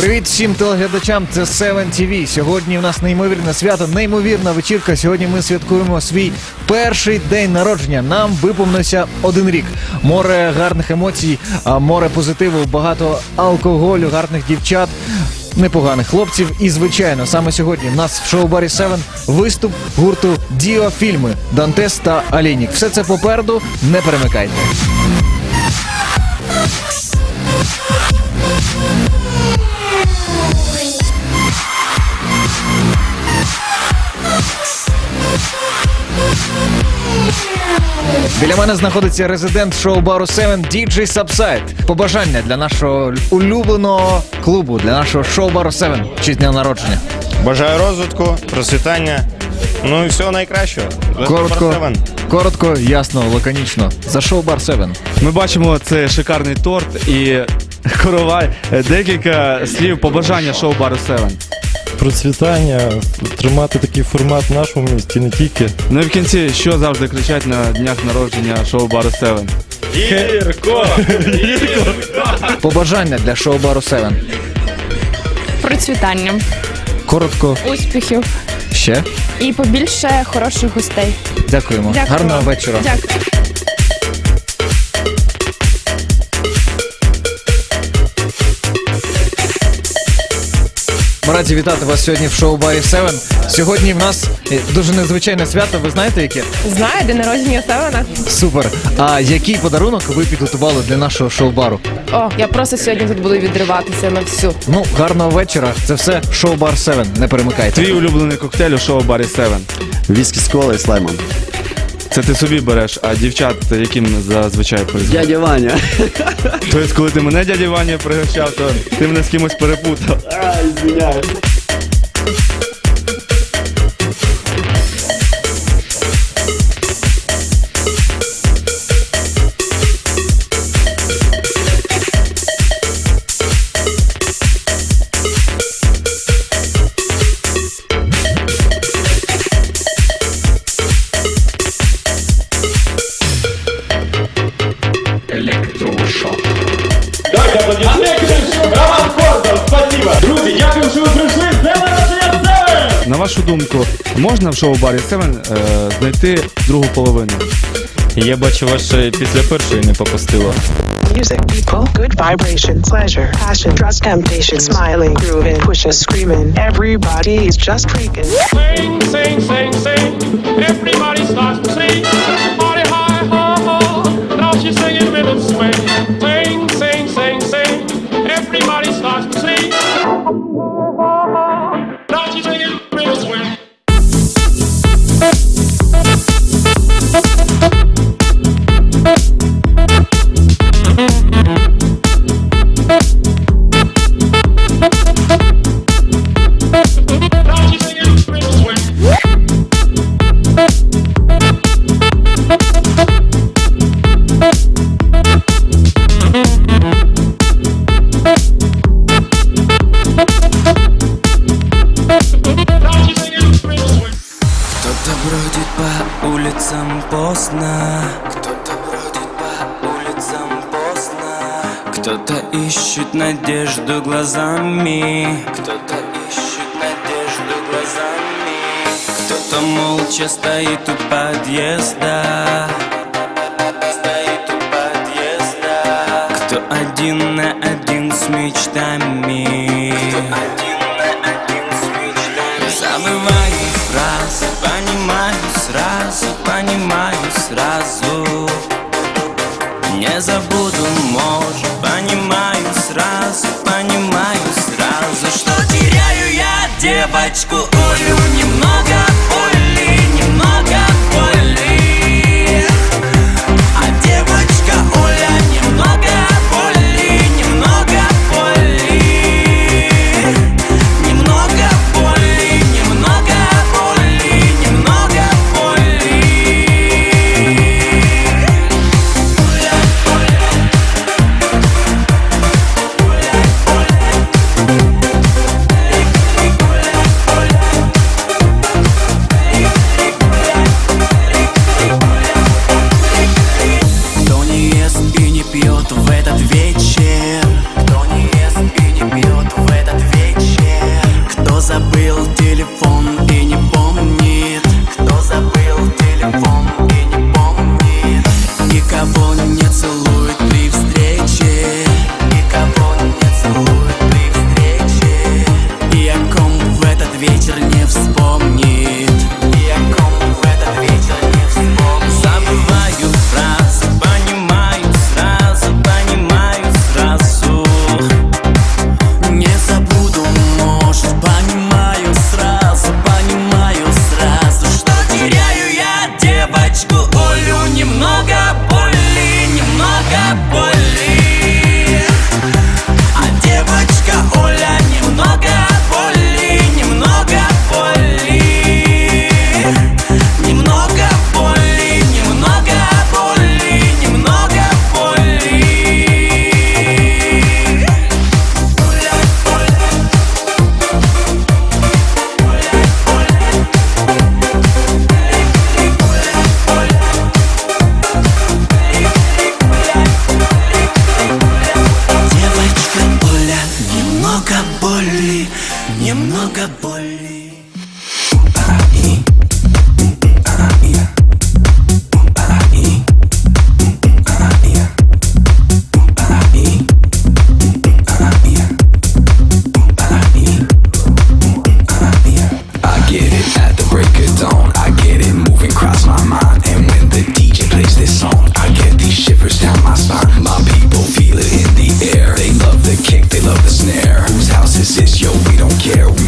Привіт всім телеглядачам. Це 7 TV. Сьогодні у нас неймовірне свято, неймовірна вечірка. Сьогодні ми святкуємо свій перший день народження. Нам виповнився один рік. Море гарних емоцій, а, море позитиву, багато алкоголю, гарних дівчат. Непоганих хлопців, і звичайно, саме сьогодні в нас в шоу-барі 7 виступ гурту Діо Фільми Дантес та Алінік. Все це попереду. Не перемикайте. Біля мене знаходиться резидент шоу-бару 7 DJ Subside. Побажання для нашого улюбленого клубу, для нашого шоу-бару 7 в честь дня народження. Бажаю розвитку, процвітання. Ну і всього найкращого. Коротко, коротко, ясно, лаконічно. За шоу-бар 7. Ми бачимо це шикарний торт і коровай. Е, Декілька слів побажання шоу бару 7. Процвітання, тримати такий формат в нашому місті, не тільки. Ну і в кінці, що завжди кричать на днях народження шоу бару 7? Гірко! Побажання для шоу-бару 7. процвітання, Коротко, успіхів ще. і побільше хороших гостей. Дякуємо. Дякую. Гарного вечора. Дякую. Раді вітати вас сьогодні в шоу-барі 7. Сьогодні в нас е, дуже незвичайне свято. Ви знаєте яке? Знаю, день народження Севена. Супер. А який подарунок ви підготували для нашого шоу-бару? О, я просто сьогодні тут буду відриватися на всю. Ну, гарного вечора. Це все шоу-бар 7. Не перемикайте. Твій улюблений коктейль у шоу барі 7. Віскі з кола і з лаймом. Це ти собі береш, а дівчат яким зазвичай призвав? Дядя Ваня. Тобто, коли ти мене дядя Ваня пригощав, то ти мене з кимось перепутав. Ай, звиняюсь. Вашу думку, можна в шоу барі 7 е, знайти другу половину? Я бачу, вас ще після першої не попустило. Music, people, good vibrations, pleasure, passion, trust, temptation, smiling, grooving, pushing, screaming. Everybody is just freaking. Sing, sing, sing, sing. Everybody starts to sing. Party high, ho, ho. Now she's singing with a swing. Sing, sing, sing, ищет надежду глазами. Кто-то ищет надежду глазами. Кто-то молча стоит у подъезда. Стоит у подъезда. Кто один на один с мечтами. Кто девочку Олю немного немного боли, немного боли. love the snare. Whose house is this? Yo, we don't care.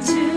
to